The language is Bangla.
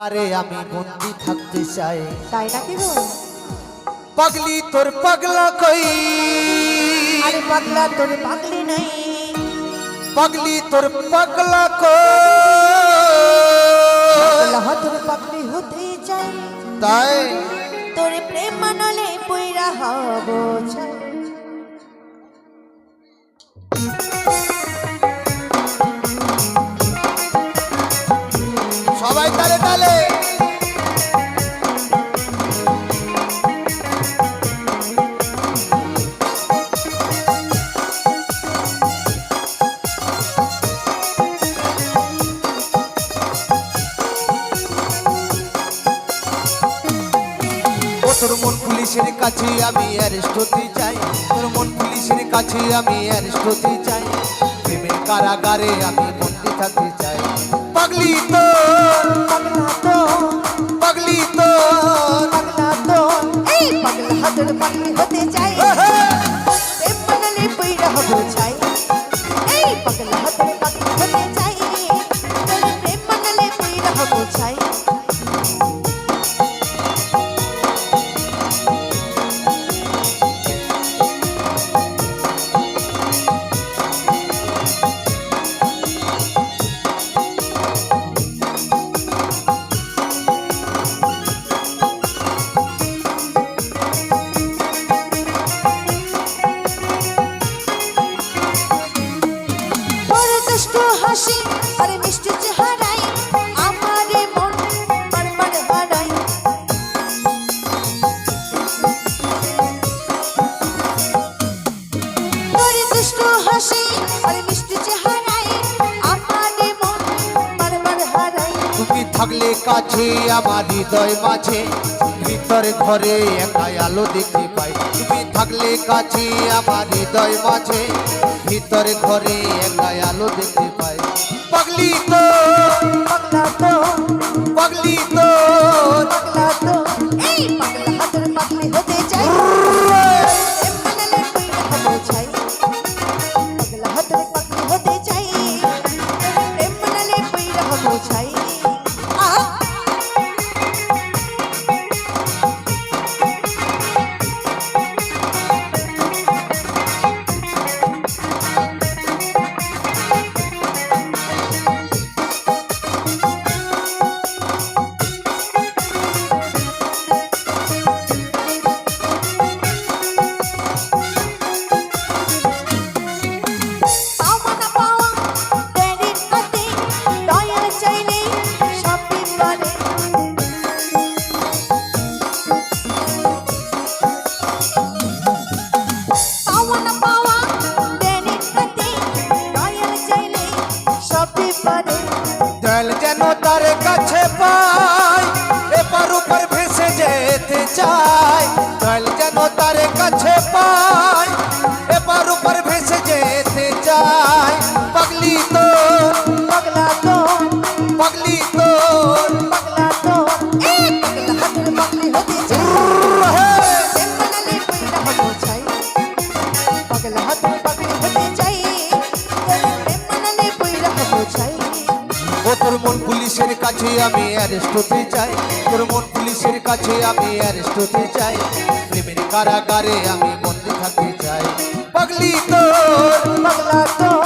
আরে আমি বন্দি থাকতে চাই। তাই নাকি গো? পাগলি তোর পাগলা কই? আরে পাগলা তোর পাগলি নাই। পাগলি তোর পাগলা কই? পাগলা তোর পাগলি হতে চাই। তাই পুলিশের কাছে আমি অ্যারেস্ট হতে চাই। তোর মন পুলিশের কাছে আমি অ্যারেস্ট হতে চাই। প্রেমের কারাগারে আমি বন্দি থাকতে চাই। পাগলি তোর পাগলি তো পাগলি তোর। পাগলা তো এই পাগলা তোর পাগলি হতে চাই। প্রেম মানলে পইরা হব চাই। তুমি থাকলে কাছে, আমার হৃদয় মাঝে। ভিতর ঘরে একাই আলো দেখতে পাই। তুমি থাকলে কাছে, আমার হৃদয় মাঝে। ভিতর ঘরে একাই আলো দেখতে পাই। পাগলি তো, পাগলা তো, পাগলি তো। পুলিশের আমি অ্যারেস্ট হতে চাই। তোর মন পুলিশের কাছে আমি অ্যারেস্ট হতে চাই। প্রেমের কারাগারে আমি বন্দি থাকতে চাই। পাগলি তোর, পাগলা তো